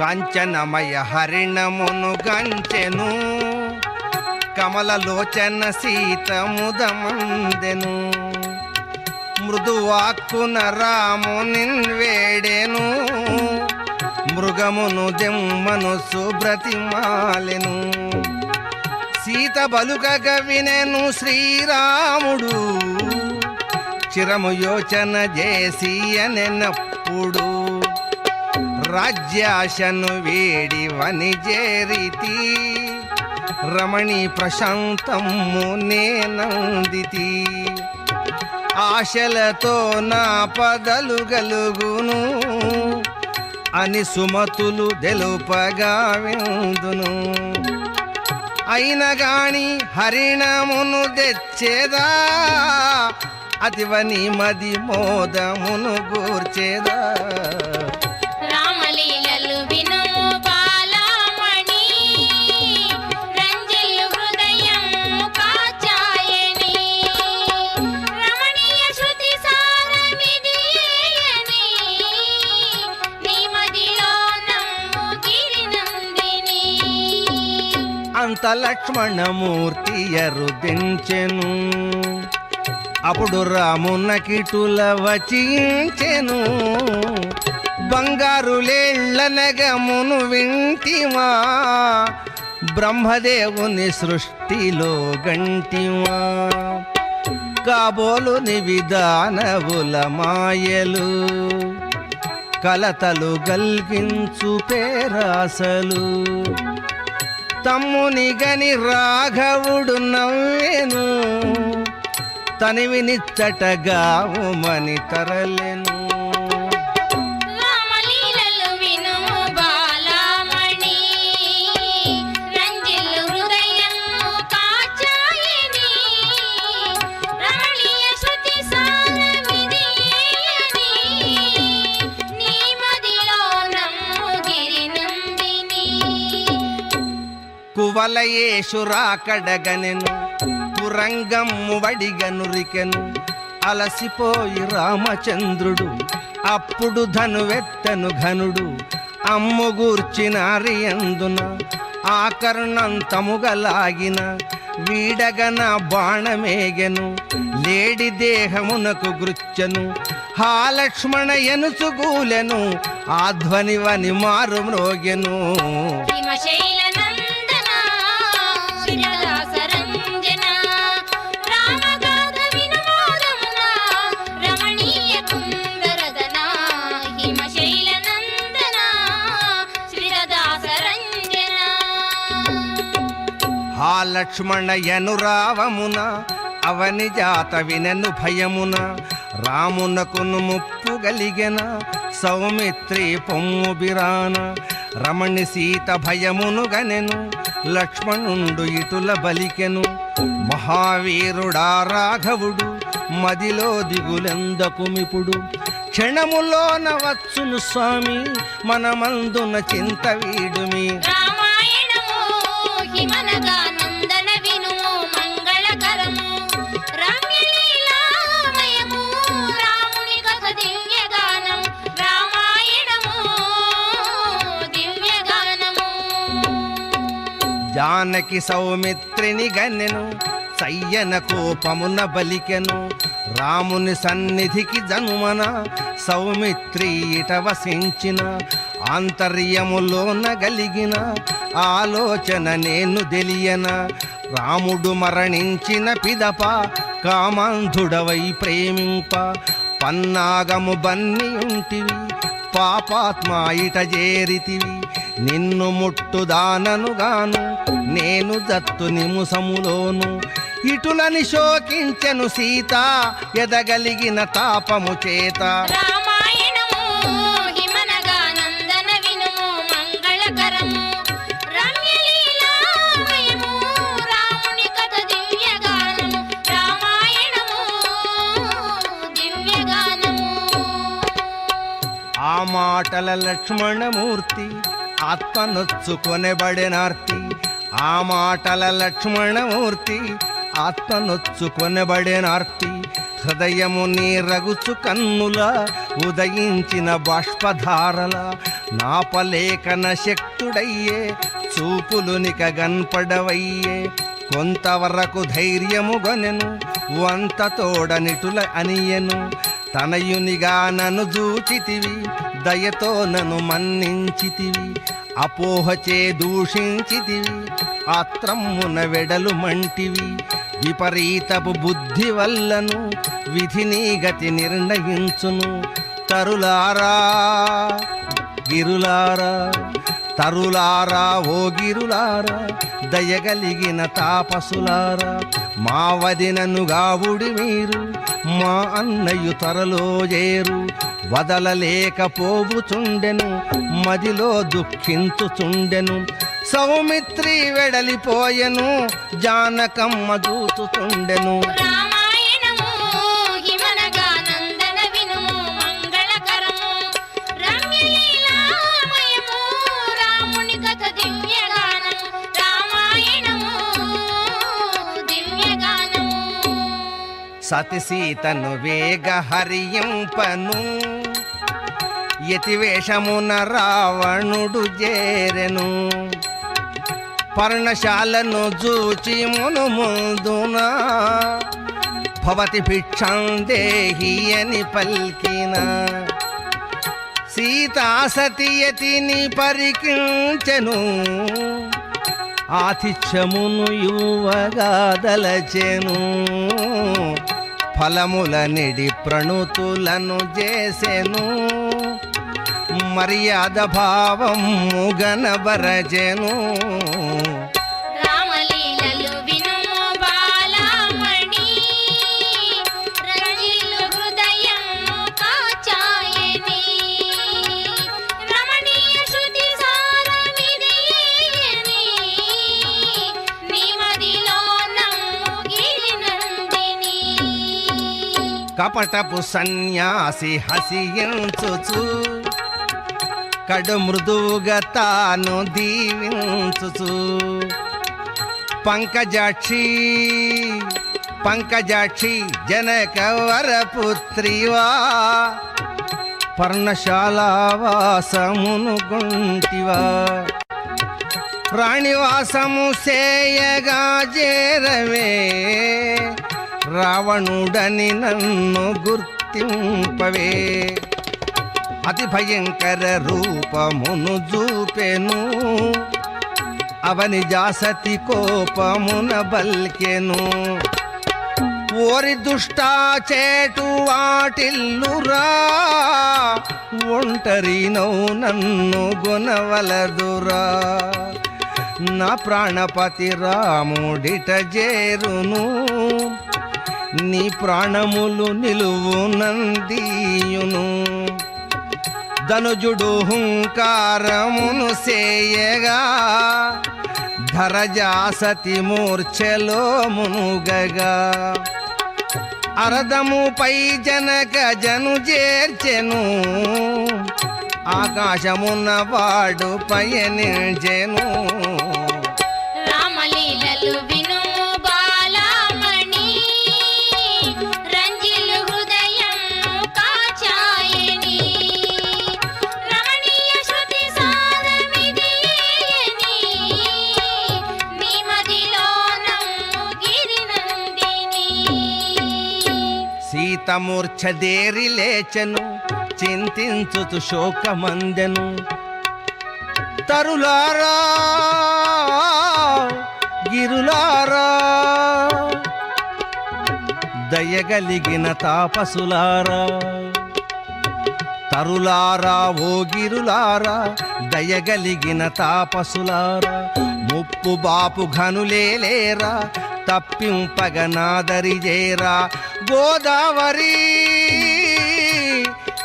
కాంచనమయ హరిణమును గంచెను కమలలోచన సీత ముదమందెను మృదువాక్కున రాముని వేడెను మృగమును దెమ్మను సుబ్రతిమాలెను. సీత బలుకగ వినెను శ్రీరాముడు చిరము యోచన చేసి అనెనప్పుడు రాజ్యాశను వేడి వనిజేరితి. రమణి ప్రశాంతము నేనందితి. ఆశలతో నా పదలు గలుగును. అని సుమతులు తెలుపగా విందును. అయిన గాని హరిణమును తెచ్చేదా? అతివని మది మోదమును గూర్చేదా? అనంత లక్ష్మణమూర్తియరు దించెను. అప్పుడు రామున్న కిటుల వచించెను. బంగారు లేళ్ళ నగమును వింటివా. బ్రహ్మదేవుని సృష్టిలో గంటివా. కాబోలుని విధానవుల మాయలు. కలతలు గల్గించు పేరాసలు. తమ్ముని గని రాఘవుడు నవ్వెను తనివినిచ్చటగావుమని తరలెను. కువలయేషురా కడగనెను కురంగమ్ము వడిగనురికెను అలసిపోయి రామచంద్రుడు అప్పుడు ధనువెత్తను ఘనుడు. అమ్ము గూర్చిన అందున ఆకర్ణంతముగలాగిన వీడగన బాణమేగెను. లేడి దేహమునకు గృచ్చను హా లక్ష్మణ ఎనుసుగూలెను ఆధ్వనివని మారు మ్రోగెను లక్ష్మణయను లక్ష్మణ అవని జాత వినను భయమున రామునకును ముప్పు గలిగెన సౌమిత్రి పొమ్ము బిరాన రమణి సీత భయమును గనెను లక్ష్మణుండు ఇటుల బలికెను. మహావీరుడా రాఘవుడు మదిలో దిగులెందకుమిపుడు క్షణములోన వచ్చును స్వామి మనమందున చింత వీడుమి. జానకి సౌమిత్రిని గన్నెను సయ్యన కోపమున బలికెను రాముని సన్నిధికి జనుమన సౌమిత్రి ఇట వసించిన ఆంతర్యములోన గలిగిన ఆలోచన నేను తెలియన రాముడు మరణించిన పిదప కామాంధుడవై ప్రేమింప పన్నాగము బన్ని ఉంటివి పాపాత్మ ఇట చేరితివి నిన్ను ముట్టుదాననుగాను నేను దత్తు నిముసములోను. ఇటులని శోకించెను సీత ఎదగలిగిన తాపము చేత. ఆ మాటల లక్ష్మణమూర్తి ఆత్మనొచ్చుకొనబడినార్తి. ఆ మాటల లక్ష్మణమూర్తి ఆత్మనొచ్చుకొనబడినార్తి. హృదయము నీ రగుచు కన్నుల ఉదయించిన బాష్పధారల నాపలేఖన శక్తుడయ్యే చూపులునిక గన్పడవయ్యే కొంతవరకు ధైర్యము గొనెను వంత తోడనిటుల అనియెను. తనయునిగా నన్ను చూచితివి దయతో నన్ను మన్నించితివి అపోహచే దూషించితివి ఆత్రమ్మున వెడలు మంటివి. విపరీతపు బుద్ధి వల్లను విధిని గతి నిర్ణయించును. తరులారా గిరులారా తరులారా ఓగిరులారా దయగలిగిన తాపసులారా మా వదినను గావుడి మీరు మా అన్నయ్య తరలో చేరు వదలలేకపోవుచుండెను మదిలో దుఃఖించుచుండెను సౌమిత్రి వెడలిపోయెను జానకమ్మ దూచుచుండెను సతిసీతను వేగ హరింపను. యతివేషమున రావణుడు చేరెను. పర్ణశాలను చూచి మును ముందున భవతి భిక్షం దేహి అని పల్కిన. సీతా సతియతిని పరికించెను. ఆతిథ్యమును యువగా దలచెను ఫలముల నిడి ప్రణుతులను చేసెను. మర్యాద భావం గనబరచెను కపటపు సన్యాసి హసించుచు కడు మృదువుగా తాను దీవించుచు. పంకజాక్షి పంకజాక్షి జనక వరపుత్రివా. పర్ణశాలావాసమును గుంటివా. ప్రాణివాసము సేయగా చేరవే రావణుడని నన్ను గుర్తింపవే. అతి భయంకర రూపమును చూపెను. అవని జాసతి కోపమున బల్కెను. ఓరి దుష్టా చేటు వాటిల్లురా ఒంటరినౌ నన్ను గుణవలదురా నా ప్రాణపతి రాముడిట చేరును. నీ ప్రాణములు నిలువు నందియును ధనుజుడు హుంకారమును సేయగా ధరజాసతి మూర్ఛలో మునుగగా. అరదముపై జనక జను చేర్చెను ఆకాశమున్న వాడు పయనించెను. హతమూర్ఛదేరి లేచెను చింతించుతు శోకమందెను. తరులారా గిరులారా దయగలిగిన తాపసులారా. నరులారా ఓగిరులారా దయగలిగిన తాపసులారా ముప్పు బాపు ఘనులేరా తప్పింపగ నాదరిజేరా గోదావరి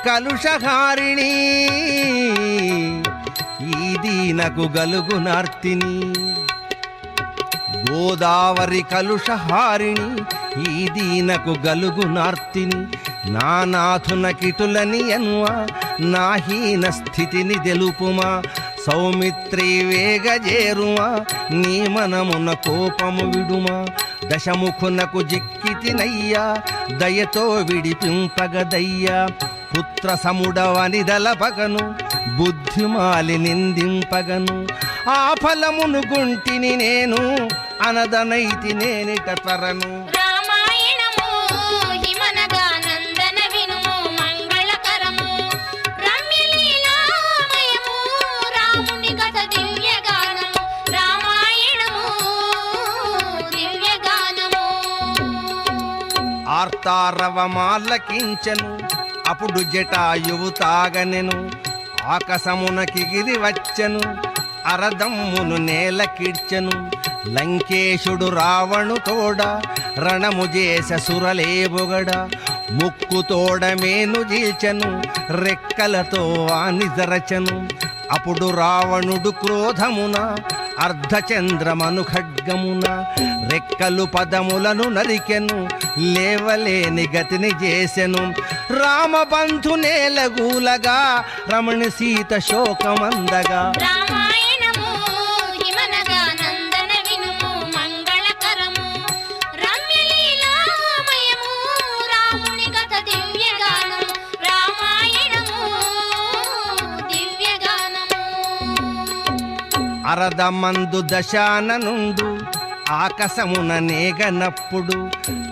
కలుషహారిణి ఈ దీనకు గలుగునార్తిని గోదావరి కలుషహారిణి ఈ దీనకు గలుగు నార్తిని. నానాథున కిటులని నా నాహీన స్థితిని తెలుపుమా? సౌమిత్రి వేగజేరుమా నీ మనమున కోపము విడుమా? దశముఖునకు జిక్కితినయ్యా దయతో విడిపింపగదయ్యా? పుత్ర సముడవని దలపగను బుద్ధిమాలి నిందింపగను? ఆ ఫలమును గుంటిని నేను అనదనైతి నేనిట తరను. ఆర్తారవమాలకించెను అప్పుడు జటాయువు తాగనెను. ఆకసమునకిగిరి వచ్చెను. అరదమ్మును నేలకిడ్చెను. లంకేశుడు రావణు తోడ రణము చేస సురలేబుగడ ముక్కు తోడమేను జీల్చెను. రెక్కలతో వాని జరచెను అప్పుడు రావణుడు క్రోధమున అర్ధచంద్రమను ఖడ్గమున రెక్కలు పదములను నరికెను లేవలేని గతిని చేసెను. రామబంధు నేలగూలగా రమణి సీత శోకమందగా. అరదమందు దశాన నుండు ఆకాశమున నేగనప్పుడు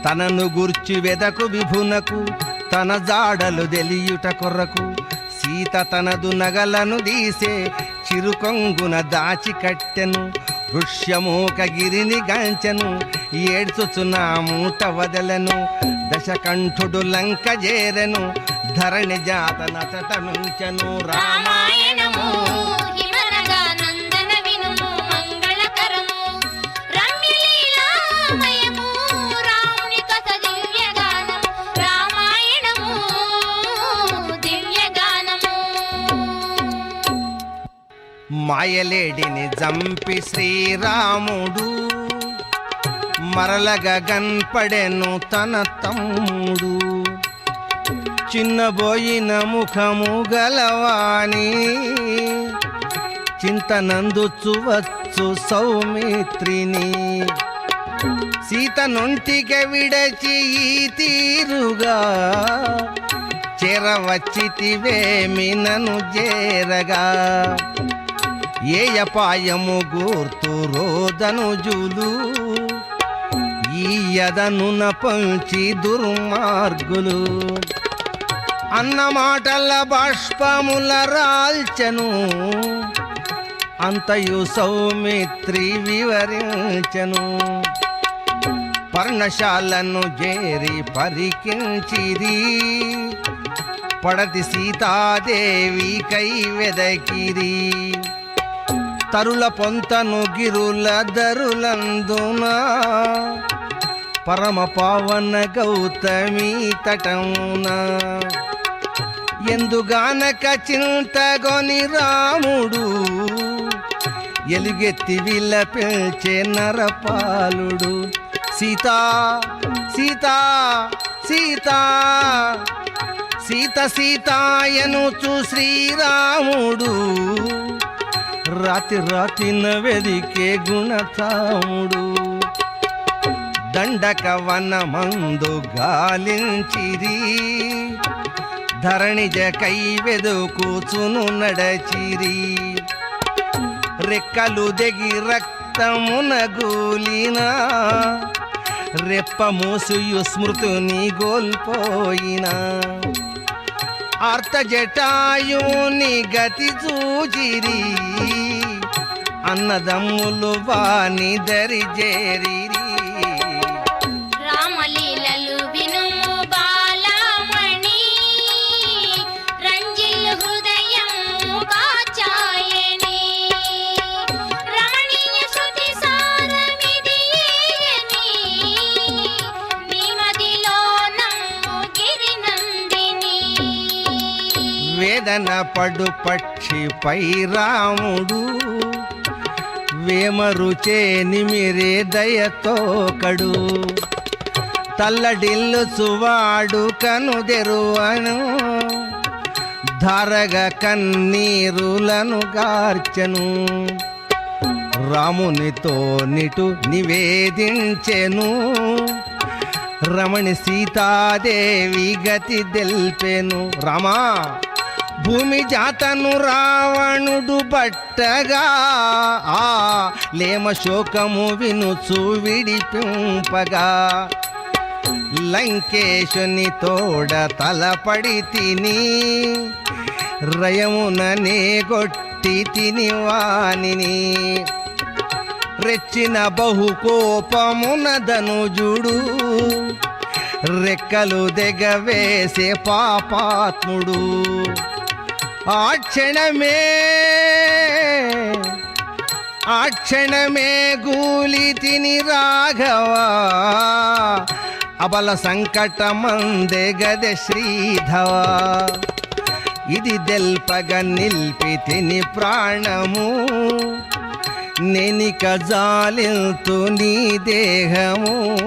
తనను గుర్చి వెదకు విభునకు తన జాడలు తెలియుట కొరకు సీత తనదు నగలను దీసే చిరుకొంగున దాచి కట్టెను వృష్యమూక గిరిని గంచెను ఏడ్చుచున్న మూట వదలను దశకంఠుడు లంక చేరెను ధరణి జాత నచట రామాయణము మాయలేడిని జంపి శ్రీరాముడు. మరలగా గన్పడెను తన తమ్ముడు. చిన్నబోయిన ముఖము గలవాని చింతనందుచువచ్చు సౌమిత్రిని. సీత నొంటిక విడచి ఈ తీరుగా. చెరవచ్చితివేమి నన్ను చేరగా. ఏయపాయము గూర్తు రోదనుజులు ఈయదను పంచి దుర్మార్గులు. అన్న మాటల బాష్పముల రాల్చెను. అంతయు సౌమిత్రి వివరించను. పర్ణశాలను చేరి పరికించిరి పడతి సీతాదేవి కై వెదకిరి. తరుల పొంతను గిరుల దరులందున? పరమ పావన గౌతమి తటమున? ఎందుగానక చింతగొని రాముడు ఎలుగెత్తి విలపించే నరపాలుడు? సీతా సీతా సీతా సీత సీతాయనుచు శ్రీరాముడు రాతి రాతిన వెదికే గుణతాముడు. దండక వనమందు గాలించిరి. ధరణిజ కై వెదుకుచును నడచిరి. రెక్కలు దెగి రక్తమున గూలినా. రెప్ప మూసుయు స్మృతుని గోల్పోయినా. అర్థజటాయుని గతి చూచిరి. అన్నదమ్ములు వాణి దరి వేదన పడు పక్షిపై రాముడు వేమరుచే నిమిరే దయతో కడు. తల్లడిల్లు చువాడు కనుదెరువను ధారగ కన్నీరులను గార్చెను. రామునితో నిటు నివేదించెను. రమణి సీతాదేవి గతి దెల్పెను. రామా! భూమి జాతను రావణుడు పట్టగా ఆ లేమ శోకము వినుచు విడిపింపగా. లంకేశుని తోడ తలపడి తిని రయముననే కొట్టి తిని వానిని. రెచ్చిన బహు కోపమున ధనుజుడు రెక్కలు దెగవేసే పాపాత్ముడు. ఆ క్షణమే ఆ క్షణమే గూలి తిని రాఘవా. అబల సంకటమందే గదె శ్రీధవా. ఇది దెల్పగ నిల్పి తిని ప్రాణము నెనిక జాలిల్తు నీ దేహము.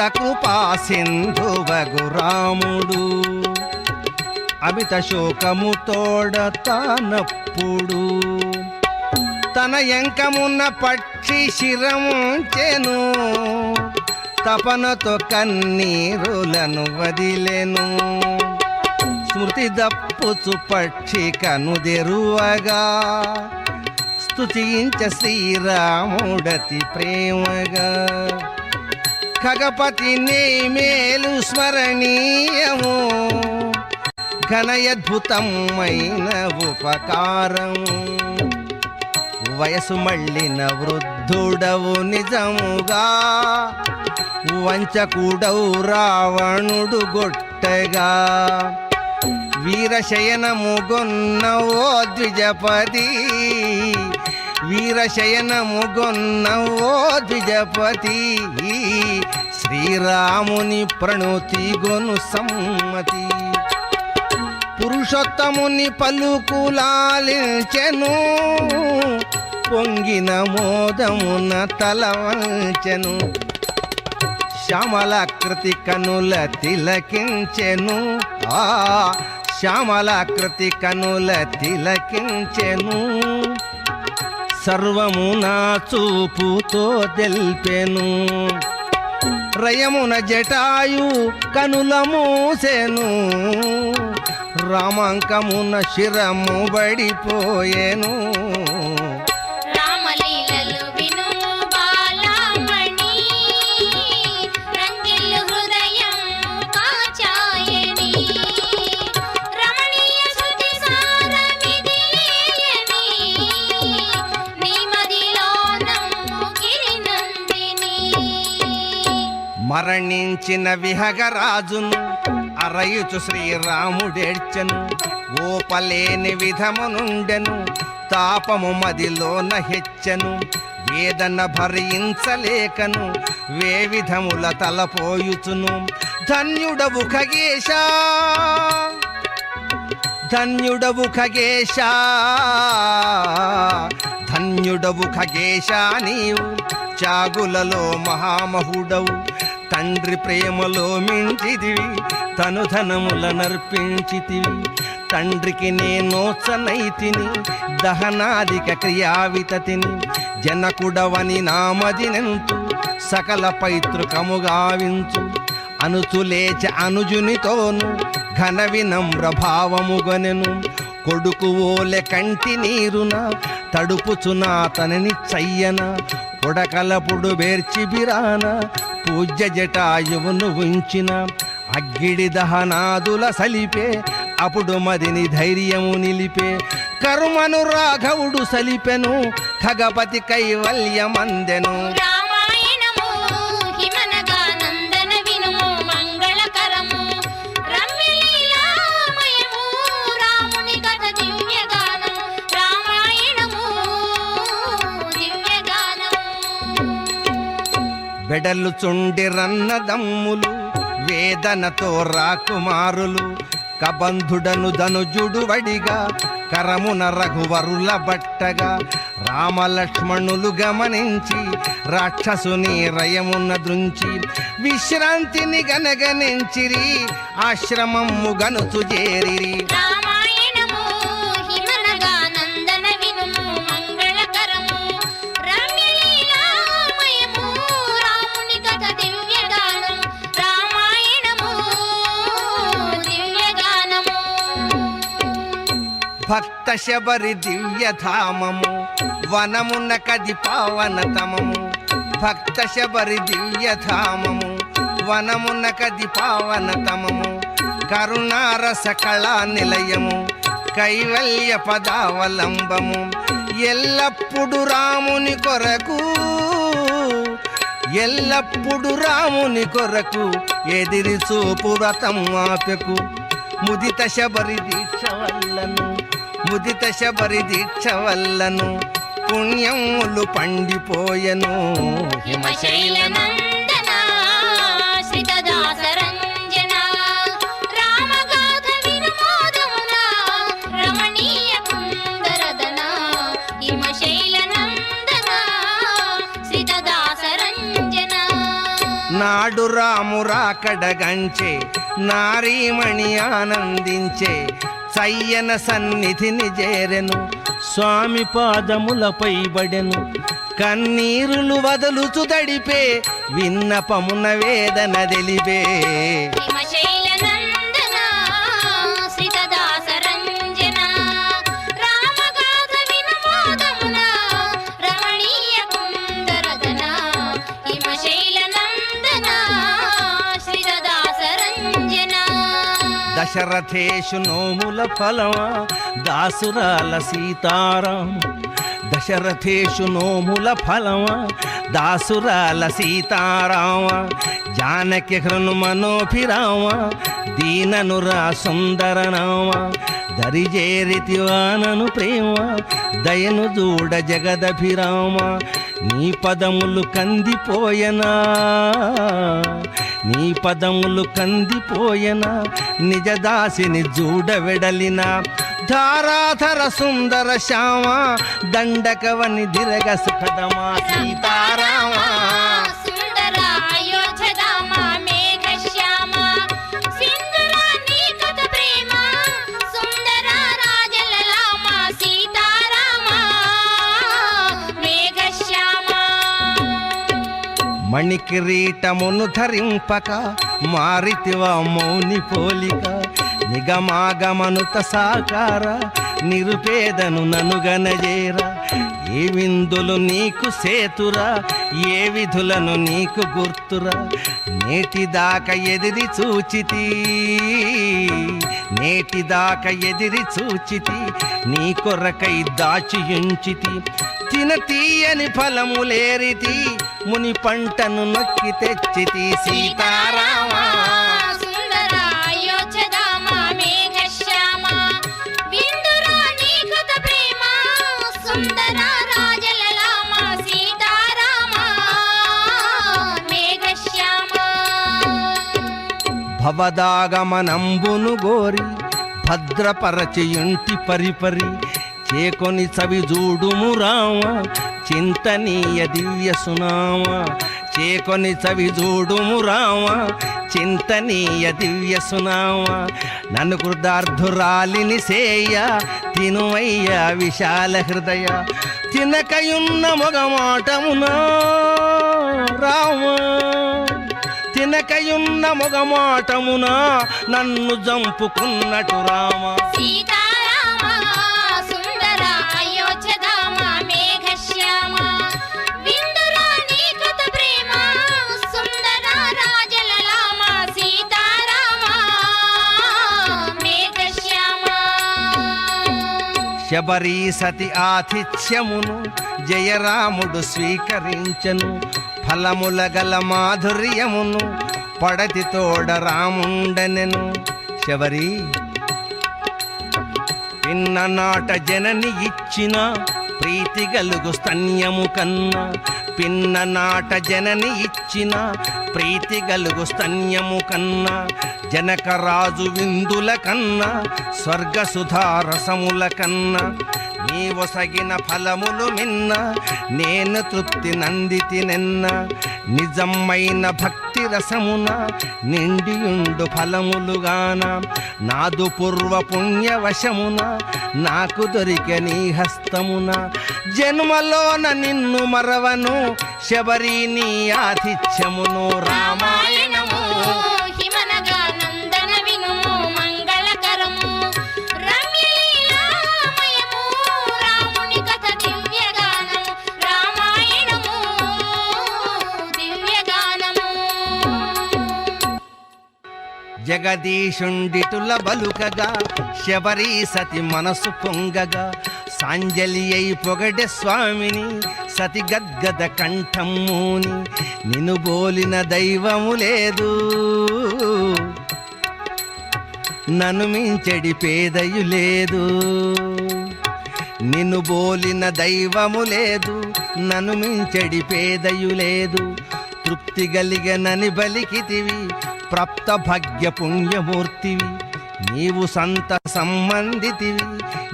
అంత కృపా సింధువగు రాముడు అమిత శోకము తోడ తానప్పుడు తన ఎంకమున్న పక్షి శిరముంచెను. తపనతో కన్నీరులను వదిలెను. స్మృతి దప్పుచు పక్షి కనుదెరువగా స్తుతించ శ్రీరాముడతి ప్రేమగా. ఖగపతి నీ మేలు స్మరణీయము. ఘనయద్భుతమైన ఉపకారం. వయసు మళ్ళిన వృద్ధుడవు నిజముగా. వంచకుడవు రావణుడు గొట్టగా. వీరశయనము గొన్నవో ద్విజపతి. వీరశయనముగొన్నవో ద్విజపతి. శ్రీరాముని ప్రణుతి గొను సమ్మతి. పురుషోత్తముని పలుకులాలించెను. పొంగిన మోదమున తలవంచెను. శ్యామలాకృతి కనుల తిలకించెను. ఆ శ్యామలాకృతి కనుల తిలకించెను. సర్వము నా చూపుతో తెల్పెను. రయమున జటాయు కనుల మూసెను. రామాంకమున శిరము బడిపోయెను. మరణించిన విహగరాజును అరయుచు శ్రీరాముడేడ్చెను ఓపలేని విధమునుండెను తాపము మదిలోన హెచ్చెను వేదన భరించలేకను వే విధముల తలపోయుచును. ధన్యుడవు ఖగేశా! ధన్యుడవు ఖగేశ! ధన్యుడవు ఖగేశ నీవు చాగులలో మహామహుడవు. తండ్రి ప్రేమలో మించిదివి తను ధనముల నర్పించితివి. తండ్రికి నేనోచనైతిని దహనాదిక క్రియావితతిని. జనకుడవని నామదినెంతు సకల పైతృకముగావించు. అనుచులేచ అనుజునితోను ఘన వినమ్ర భావముగనెను. కొడుకు ఓలె కంటి నీరున తడుపుచున తనని చయ్యన. ఉడకలపుడు బేర్చి బిరాన పూజ్య జటాయువును ఉంచిన అగ్గిడి దహనాదుల సలిపే అప్పుడు మదిని ధైర్యము నిలిపే కరుమను రాఘవుడు సలిపెను ఖగపతి కైవల్యమందెను. బెడలు చుండి రన్నదమ్ములు వేదనతో రాకుమారులు కబంధుడను ధనుజుడు వడిగా కరమున రఘువరుల బట్టగా రామలక్ష్మణులు గమనించి రాక్షసుని రయమున దృంచి విశ్రాంతిని గనగనించిరి ఆశ్రమము గనుచు చేరిరి. రామా భక్త శబరి దివ్యధామము వనమున కది పావనతమము భక్త శబరి దివ్యధామము వనమున కది పావనతమము కరుణారస కళా నిలయము కైవల్య పదావలంబము. ఎల్లప్పుడు రాముని కొరకు ఎల్లప్పుడు రాముని కొరకు ఎదిరి చూపు వ్రతం ఆపెకు. ముదిత శబరి దీక్ష వల్లను ముదిత శబరి దీక్ష వల్లను పుణ్యములు పండిపోయెను. నాడు రామురా కడగంచే నారీమణి ఆనందించే సయ్యన సన్నిధిని చేరెను. స్వామి పాదములపై బడెను. కన్నీరులు వదలుచు తడిపే విన్నపమున వేదన తెలిపే. దశరథేషు నోముల ఫలమా? దాసురాల సీతారామ. దశరథేషు నోముల ఫలమా? దాసురాల సీతారామ. జానకి హృను మనోభిరామ దీననురా సుందరనామ. దరిజేరితివానను ప్రేమ. దయను చూడ జగదభిరామ. నీ పదములు కందిపోయనా? నీ పదములు కందిపోయనా? నిజదాసిని చూడవెడలిన ధారాధర సుందర శ్యామ దండకవని దిరగ సుఖదమా సీతారామా? మణికిరీటమును ధరింపక మారితివా మౌని పోలిక నిగమాగమనుత సాకార నిరుపేదను ననుగనజేరా. ఏ విందులు నీకు సేతురా ఏ విధులను నీకు గుర్తురా? నేటిదాకా ఎదిరి చూచితి నేటిదాకా ఎదిరి చూచితి నీ కొరకై దాచియుంచితి. తిన తీయని ఫలములేరితి ముని పంటను నొక్కి తెచ్చితి సీతారామ. భవదాగమనంబును గోరి భద్రపరచియుంటి పరిపరి. చేకొని చవి చూడుము రామ చింతనీయ దివ్య సునామ. చేకొని చవి చూడుము రామ చింతనీయ దివ్య సునామ. నన్ను కృతార్థురాలిని సేయ తినుమయ్య విశాల హృదయ. తినకయున్న మొగమాటమునా రామ. తినకయున్న మొగమాటమున నన్ను జంపుకున్నటు రామ. శబరీ సతి ఆతిథ్యమును జయరాముడు స్వీకరించను. ఫలముల గల మాధుర్యమును పడతి తోడ రాముండనెను. శబరి పిన్ననాట జనని ఇచ్చిన ప్రీతి గలుగు స్తన్యము కన్నా. పిన్న నాట జనని ఇచ్చిన ప్రీతి గలుగు స్తన్యము కన్నా జనకరాజు విందుల కన్నా స్వర్గసుధారసముల కన్నా నీవొసగిన ఫలములు మిన్న నేను తృప్తి నందితి నిన్న. నిజమైన భక్తి రసమున నిండియుండు ఫలములుగాన నాదు పూర్వ పుణ్యవశమున నాకు దొరిక నీ హస్తమున. జన్మలోన నిన్ను మరవను శబరి నీ ఆతిథ్యమును రామ జగదీశుండిటుల బలుకగా శబరీ సతి మనసు పొంగగా. సాంజలి అయి పొగడె స్వామిని సతి గద్గద కంఠమ్మూని నిన్ను బోలిన దైవము లేదు. నన్ను మించెడి పేదయు లేదు. నిన్ను బోలిన దైవము లేదు. నన్ను మించెడి పేదయు లేదు. తృప్తి గలిగనని బలికితివి ప్రాప్త భాగ్య పుణ్యమూర్తివి నీవు సంత సంబంధితివి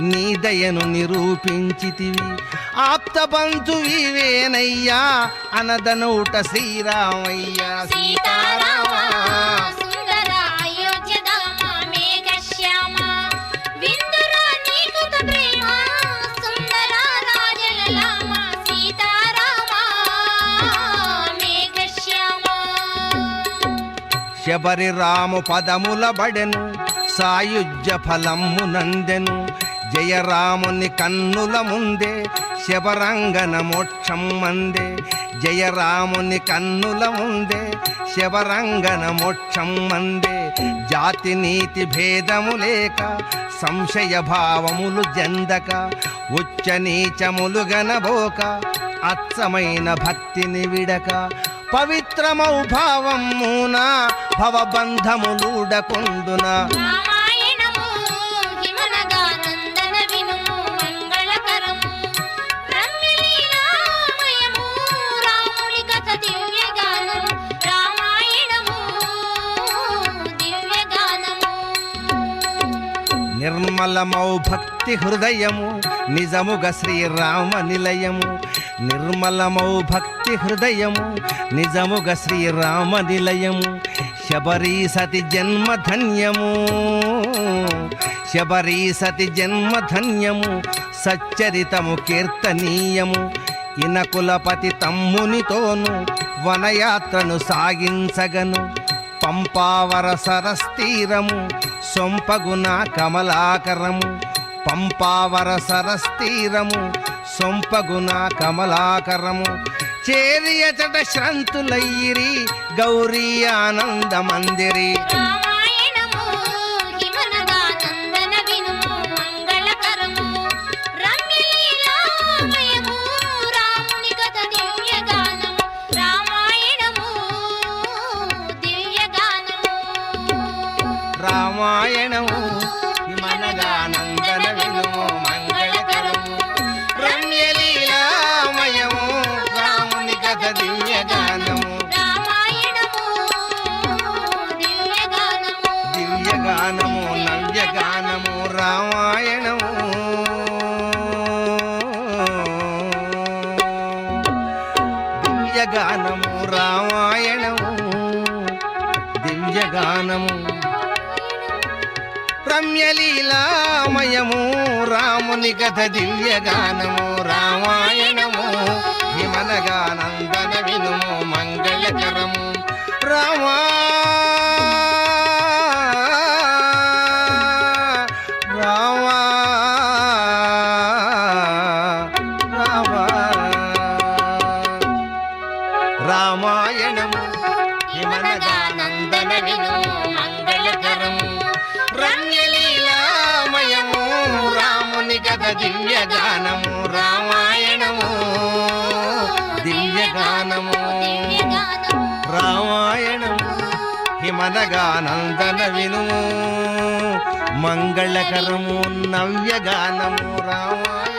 నీ దయను నిరూపించితివి. ఆప్త బంధువివేనయ్యా అనదనూట శ్రీరామయ్యా సీతారామ శబరి రాము పదముల బడెను సాయుజ్య ఫలము నందెను. జయరాముని కన్నుల ముందే శబరంగన మోక్షం మందే జయరాముని కన్నుల ముందే శబరంగన మోక్షం మందే జాతి నీతి భేదము లేక సంశయ భావములు జందక ఉచ్చ నీచములు గనబోక అచ్చమైన భక్తిని విడక పవిత్రమౌ భావమున భవబంధములుడకుండునా నిర్మలమౌ భక్తి హృదయము నిజముగ శ్రీరామ నిలయము నిర్మలమౌ భక్తి హృదయము నిజముగ శ్రీరామ నిలయము శబరీ సతి జన్మ ధన్యము. శబరీ సతి జన్మ ధన్యము సచ్చరితము కీర్తనీయము. ఇనకులపతి తమ్మునితోను వనయాత్రను సాగించగను. పంపావర సరస్తీరము సొంపగున కమలాకరము. పంపావర సరస్తీరము సొంపగున కమలాకరము. చేరియచట శ్రంతులయ్యిరి గౌరీ ఆనంద మందిరి దివ్యగానము. మంగళకరము నవ్యగానము రామాయ